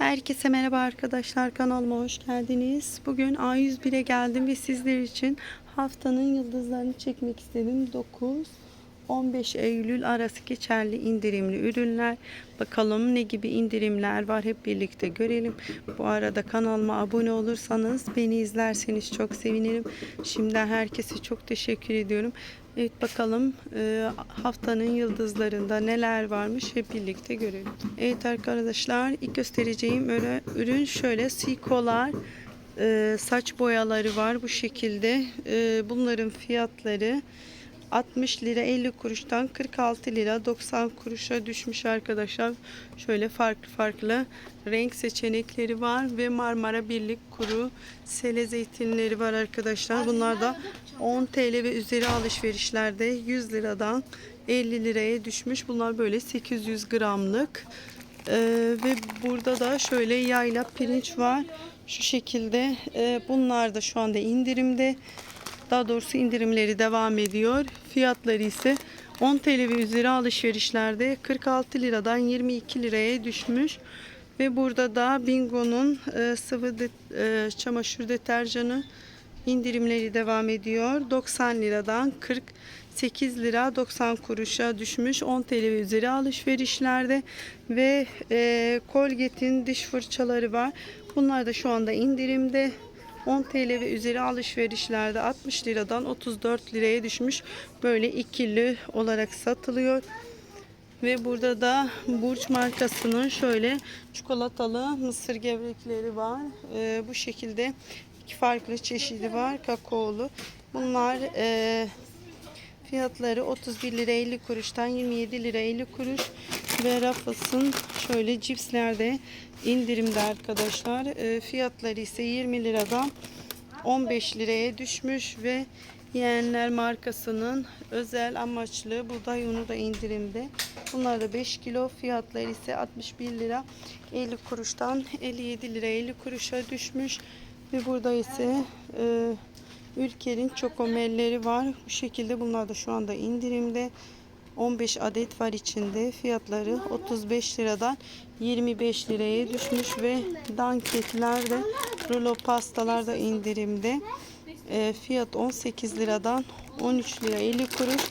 Herkese merhaba arkadaşlar kanalıma hoş geldiniz. Bugün A101'e geldim ve sizler için haftanın yıldızlarını çekmek istedim. 9 15 Eylül arası geçerli indirimli ürünler. Bakalım ne gibi indirimler var hep birlikte görelim. Bu arada kanalıma abone olursanız beni izlerseniz çok sevinirim. Şimdiden herkese çok teşekkür ediyorum. Evet bakalım e, haftanın yıldızlarında neler varmış hep birlikte görelim. Evet arkadaşlar ilk göstereceğim öyle ürün şöyle sikolar e, saç boyaları var bu şekilde. E, bunların fiyatları 60 lira 50 kuruştan 46 lira 90 kuruşa düşmüş arkadaşlar. Şöyle farklı farklı renk seçenekleri var ve Marmara Birlik kuru sele zeytinleri var arkadaşlar. Bunlar da 10 TL ve üzeri alışverişlerde 100 liradan 50 liraya düşmüş. Bunlar böyle 800 gramlık. Ee, ve burada da şöyle yayla pirinç var. Şu şekilde Ee, bunlar da şu anda indirimde. Daha doğrusu indirimleri devam ediyor. Fiyatları ise 10 TL ve üzeri alışverişlerde 46 liradan 22 liraya düşmüş. Ve burada da Bingo'nun e, sıvı de, e, çamaşır deterjanı indirimleri devam ediyor. 90 liradan 48 lira 90 kuruşa düşmüş 10 TL ve üzeri alışverişlerde ve e, Colgate'in diş fırçaları var. Bunlar da şu anda indirimde. 10 TL ve üzeri alışverişlerde 60 liradan 34 liraya düşmüş. Böyle ikili olarak satılıyor. Ve burada da Burç markasının şöyle çikolatalı mısır gevrekleri var. Ee, bu şekilde iki farklı çeşidi var. Kakaolu. Bunlar e, fiyatları 31 lira 50 kuruştan 27 lira 50 kuruş. Ve Ruffles'ın şöyle cipslerde indirimde arkadaşlar. E, fiyatları ise 20 liradan 15 liraya düşmüş ve Yeğenler markasının özel amaçlı buğday unu da indirimde. Bunlar da 5 kilo fiyatları ise 61 lira 50 kuruştan 57 lira 50 kuruşa düşmüş. Ve burada ise e, Ülker'in çokomelleri var. Bu şekilde bunlar da şu anda indirimde. 15 adet var içinde. Fiyatları 35 liradan 25 liraya düşmüş ve danketler de rulo pastalar da indirimde. E, fiyat 18 liradan 13 lira 50 kuruş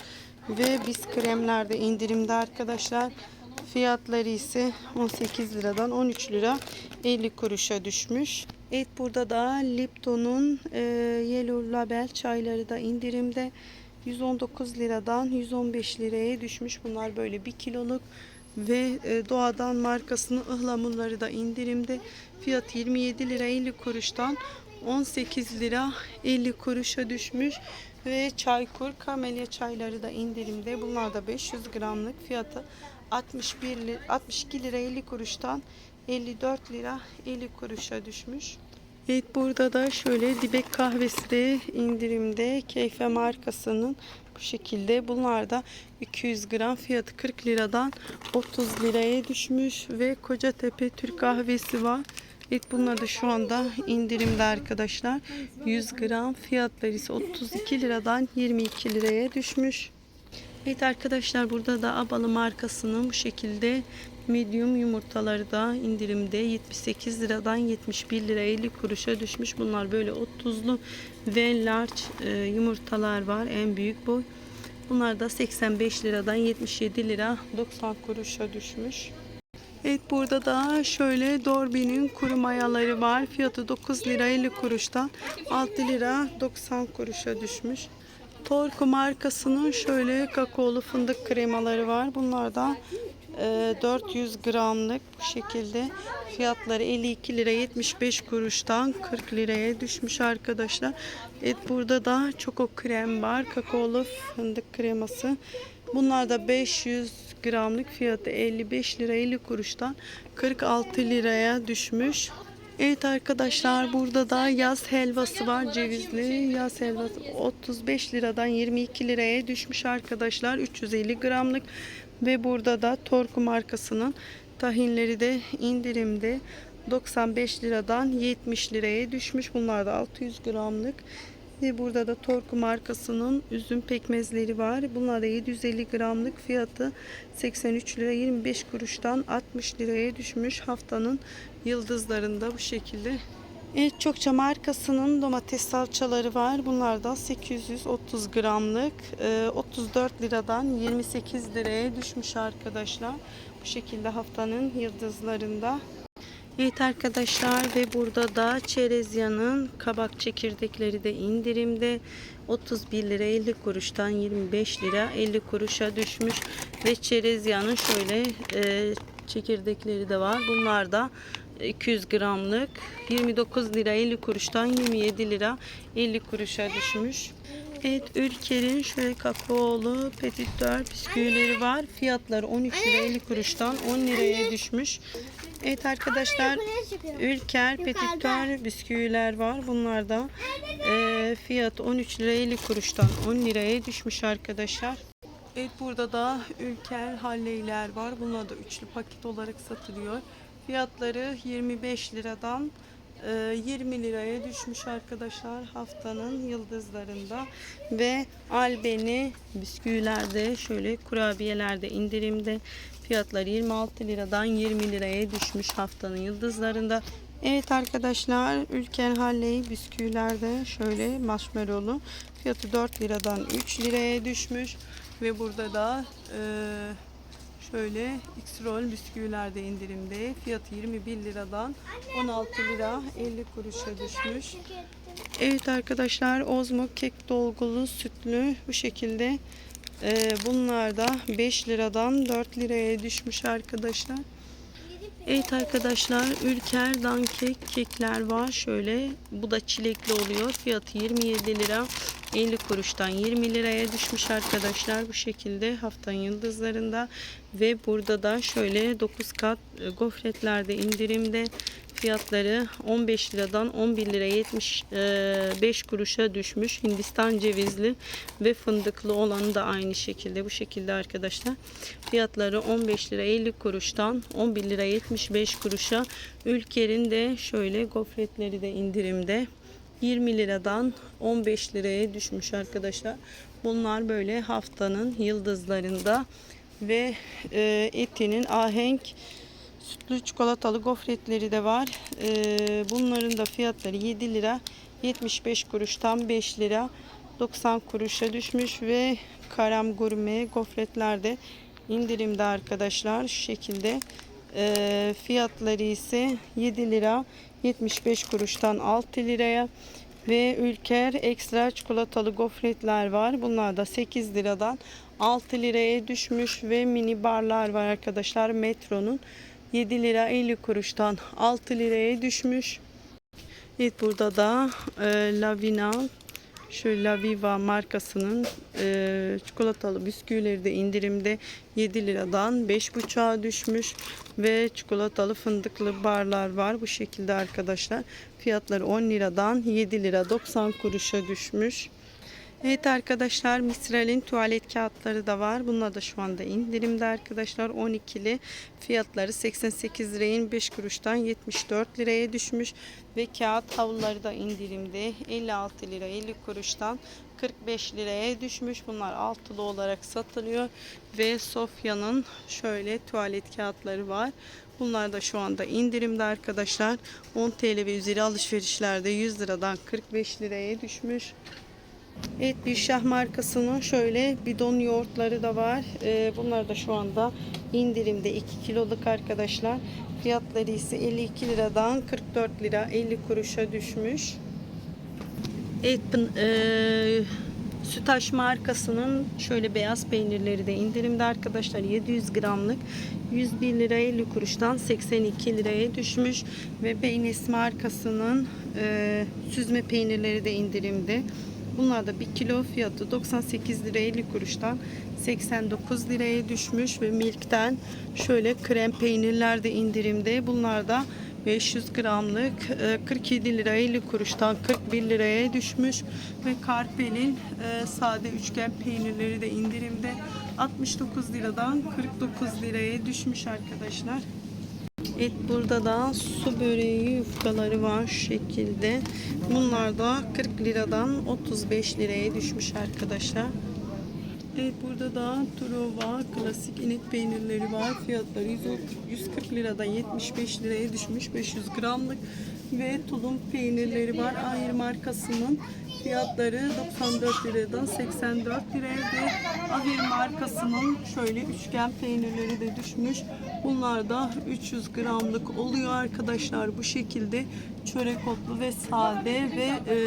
ve biz kremlerde indirimde arkadaşlar. Fiyatları ise 18 liradan 13 lira 50 kuruşa düşmüş. Evet burada da Lipton'un e, Yellow Label çayları da indirimde. 119 liradan 115 liraya düşmüş. Bunlar böyle 1 kiloluk ve e, doğadan markasının ıhlamurları da indirimde. Fiyat 27 lira 50 kuruştan 18 lira 50 kuruşa düşmüş. Ve Çaykur kamelya çayları da indirimde. Bunlar da 500 gramlık fiyatı 61 lira, 62 lira 50 kuruştan 54 lira 50 kuruşa düşmüş. Evet burada da şöyle dibek kahvesi de indirimde. Keyfe markasının bu şekilde. Bunlar da 200 gram fiyatı 40 liradan 30 liraya düşmüş ve Kocatepe Türk kahvesi var. Evet bunlar da şu anda indirimde arkadaşlar. 100 gram fiyatları ise 32 liradan 22 liraya düşmüş. Evet arkadaşlar burada da Abalı markasının bu şekilde medium yumurtaları da indirimde 78 liradan 71 lira 50 kuruşa düşmüş. Bunlar böyle 30'lu ve large e, yumurtalar var. En büyük boy. Bunlar da 85 liradan 77 lira 90 kuruşa düşmüş. Evet burada da şöyle Dorbi'nin kuru mayaları var. Fiyatı 9 lira 50 kuruştan 6 lira 90 kuruşa düşmüş. Torku markasının şöyle kakaolu fındık kremaları var. Bunlardan e, 400 gramlık bu şekilde fiyatları 52 lira 75 kuruştan 40 liraya düşmüş arkadaşlar. Evet burada da çoko krem var. Kakaolu fındık kreması. Bunlar da 500 gramlık fiyatı 55 lira 50 kuruştan 46 liraya düşmüş. Evet arkadaşlar burada da yaz helvası var cevizli yaz helvası. 35 liradan 22 liraya düşmüş arkadaşlar 350 gramlık. Ve burada da Torku markasının tahinleri de indirimde. 95 liradan 70 liraya düşmüş. Bunlar da 600 gramlık Ve burada da Torku markasının üzüm pekmezleri var. Bunlar da 750 gramlık fiyatı 83 lira 25 kuruştan 60 liraya düşmüş. Haftanın yıldızlarında bu şekilde. Evet çokça markasının domates salçaları var. Bunlar da 830 gramlık e, 34 liradan 28 liraya düşmüş arkadaşlar. Bu şekilde haftanın yıldızlarında. Evet arkadaşlar ve burada da çerezyanın kabak çekirdekleri de indirimde 31 lira 50 kuruştan 25 lira 50 kuruşa düşmüş ve çerezyanın şöyle e, çekirdekleri de var. Bunlar da 200 gramlık 29 lira 50 kuruştan 27 lira 50 kuruşa düşmüş. Evet Ülker'in şöyle kakaolu petitör bisküvileri var. Fiyatları 13 lira 50 kuruştan 10 liraya düşmüş. Evet arkadaşlar Ülker petitör bisküviler var. Bunlar da e, fiyat 13 lira 50 kuruştan 10 liraya düşmüş arkadaşlar. Evet burada da Ülker halleyler var. Bunlar da üçlü paket olarak satılıyor. Fiyatları 25 liradan e, 20 liraya düşmüş arkadaşlar haftanın yıldızlarında ve albeni bisküvilerde şöyle kurabiyelerde indirimde fiyatları 26 liradan 20 liraya düşmüş haftanın yıldızlarında. Evet arkadaşlar Ülker Halley bisküvilerde şöyle marshmallowlu fiyatı 4 liradan 3 liraya düşmüş ve burada da e, Şöyle X-Roll bisküvilerde indirimde. Fiyatı 21 liradan 16 lira 50 kuruşa düşmüş. Evet arkadaşlar Ozmo kek dolgulu sütlü bu şekilde. Ee, bunlar da 5 liradan 4 liraya düşmüş arkadaşlar. Evet arkadaşlar Ülker Dankek kekler var. Şöyle bu da çilekli oluyor. Fiyatı 27 lira 50 kuruştan 20 liraya düşmüş arkadaşlar. Bu şekilde haftanın yıldızlarında ve burada da şöyle 9 kat gofretlerde indirimde fiyatları 15 liradan 11 lira 75 kuruşa düşmüş. Hindistan cevizli ve fındıklı olanı da aynı şekilde bu şekilde arkadaşlar. Fiyatları 15 lira 50 kuruştan 11 lira 75 kuruşa. Ülker'in de şöyle gofretleri de indirimde. 20 liradan 15 liraya düşmüş arkadaşlar. Bunlar böyle haftanın yıldızlarında ve e, etinin ahenk sütlü çikolatalı gofretleri de var. E, bunların da fiyatları 7 lira 75 kuruştan 5 lira 90 kuruşa düşmüş ve karam gurme gofretler de indirimde arkadaşlar şu şekilde. E, fiyatları ise 7 lira 75 kuruştan 6 liraya ve Ülker ekstra çikolatalı gofretler var. Bunlar da 8 liradan 6 liraya düşmüş ve mini barlar var arkadaşlar. Metro'nun 7 lira 50 kuruştan 6 liraya düşmüş. Evet burada da e, Lavina Şöyle La Viva markasının e, çikolatalı bisküvileri de indirimde 7 liradan 5,5'a düşmüş ve çikolatalı fındıklı barlar var bu şekilde arkadaşlar. Fiyatları 10 liradan 7 lira 90 kuruşa düşmüş. Evet arkadaşlar Mistral'in tuvalet kağıtları da var. Bunlar da şu anda indirimde arkadaşlar. 12'li fiyatları 88 liraya 5 kuruştan 74 liraya düşmüş. Ve kağıt havluları da indirimde 56 lira 50 kuruştan 45 liraya düşmüş. Bunlar altılı olarak satılıyor. Ve Sofya'nın şöyle tuvalet kağıtları var. Bunlar da şu anda indirimde arkadaşlar. 10 TL ve üzeri alışverişlerde 100 liradan 45 liraya düşmüş. Evet Gülşah markasının şöyle bidon yoğurtları da var. Ee, bunlar da şu anda indirimde 2 kiloluk arkadaşlar. Fiyatları ise 52 liradan 44 lira 50 kuruşa düşmüş. Evet e, Sütaş markasının şöyle beyaz peynirleri de indirimde arkadaşlar 700 gramlık 101 lira 50 kuruştan 82 liraya düşmüş ve Beynes markasının e, süzme peynirleri de indirimde. Bunlar da 1 kilo fiyatı 98 lira 50 kuruştan 89 liraya düşmüş ve Milk'ten şöyle krem peynirler de indirimde. Bunlar da 500 gramlık 47 lira 50 kuruştan 41 liraya düşmüş ve Karpel'in e, sade üçgen peynirleri de indirimde 69 liradan 49 liraya düşmüş arkadaşlar. Evet burada da su böreği yufkaları var şu şekilde. Bunlar da 40 liradan 35 liraya düşmüş arkadaşlar. Evet burada da Truva klasik inek peynirleri var. Fiyatları 100 140 liradan 75 liraya düşmüş 500 gramlık ve tulum peynirleri var. Ahir markasının fiyatları 94 liradan 84 liraya ve markasının şöyle üçgen peynirleri de düşmüş. Bunlar da 300 gramlık oluyor arkadaşlar bu şekilde çörek otlu ve sade ve e,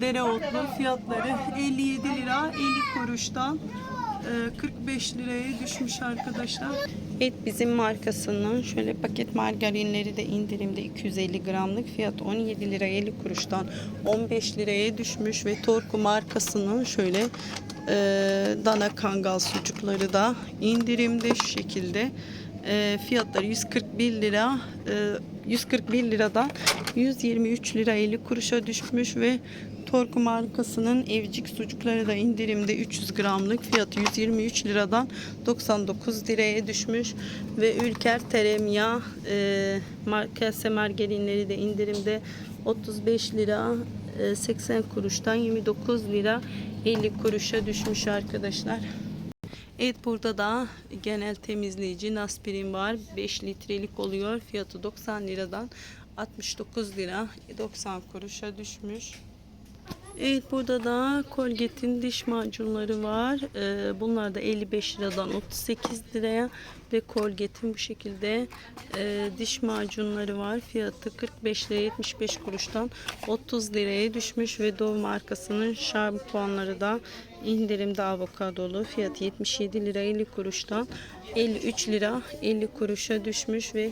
dereotlu fiyatları 57 lira 50 kuruştan e, 45 liraya düşmüş arkadaşlar. Evet bizim markasının şöyle paket margarinleri de indirimde 250 gramlık. Fiyat 17 lira 50 kuruştan 15 liraya düşmüş ve Torku markasının şöyle e, dana kangal sucukları da indirimde şu şekilde. E, fiyatları 141 lira e, 141 liradan 123 lira 50 kuruşa düşmüş ve Torku markasının evcik sucukları da indirimde 300 gramlık fiyatı 123 liradan 99 liraya düşmüş ve Ülker Teremya e, markası margarinleri de indirimde 35 lira e, 80 kuruştan 29 lira 50 kuruşa düşmüş arkadaşlar. Evet burada da genel temizleyici Naspirin var. 5 litrelik oluyor. Fiyatı 90 liradan 69 lira 90 kuruşa düşmüş. Evet burada da Colgate'in diş macunları var. Ee, bunlar da 55 liradan 38 liraya ve Colgate'in bu şekilde e, diş macunları var. Fiyatı 45 lira 75 kuruştan 30 liraya düşmüş ve Dove markasının şampuanları da indirimde avokadolu. Fiyatı 77 lira 50 kuruştan 53 lira 50 kuruşa düşmüş ve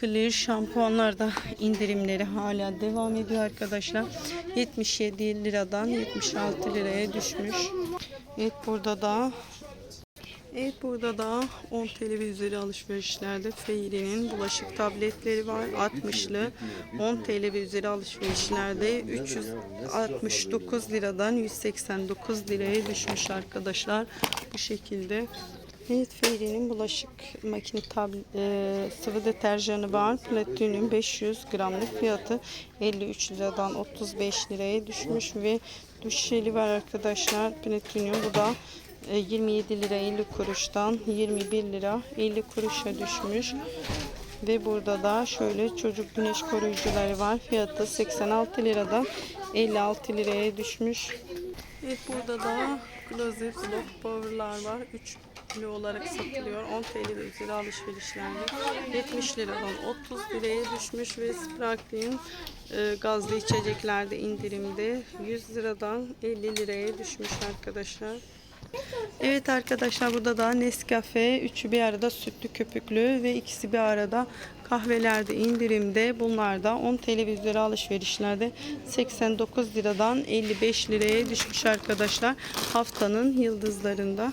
Clear şampuanlar da indirimleri hala devam ediyor arkadaşlar. 77 liradan 76 liraya düşmüş. Evet burada da Evet burada da 10 TL alışverişlerde Fairy'nin bulaşık tabletleri var. 60'lı 10 TL alışverişlerde 369 liradan 189 liraya düşmüş arkadaşlar. Bu şekilde. Evet Fairy'nin bulaşık makine tab e, sıvı deterjanı var. Platinum 500 gramlık fiyatı 53 liradan 35 liraya düşmüş ve duş jeli var arkadaşlar. Platinum bu da e, 27 lira 50 kuruştan 21 lira 50 kuruşa düşmüş. Ve burada da şöyle çocuk güneş koruyucuları var. Fiyatı 86 liradan 56 liraya düşmüş. Evet burada da Closet Lock Power'lar var. 3 kilo olarak satılıyor. 10 TL ve üzeri alışverişlerde 70 liradan 30 liraya düşmüş ve Sparkling e, gazlı içeceklerde indirimde 100 liradan 50 liraya düşmüş arkadaşlar. Evet arkadaşlar burada da Nescafe üçü bir arada sütlü köpüklü ve ikisi bir arada kahvelerde indirimde. Bunlar da 10 TL ve üzeri alışverişlerde 89 liradan 55 liraya düşmüş arkadaşlar haftanın yıldızlarında.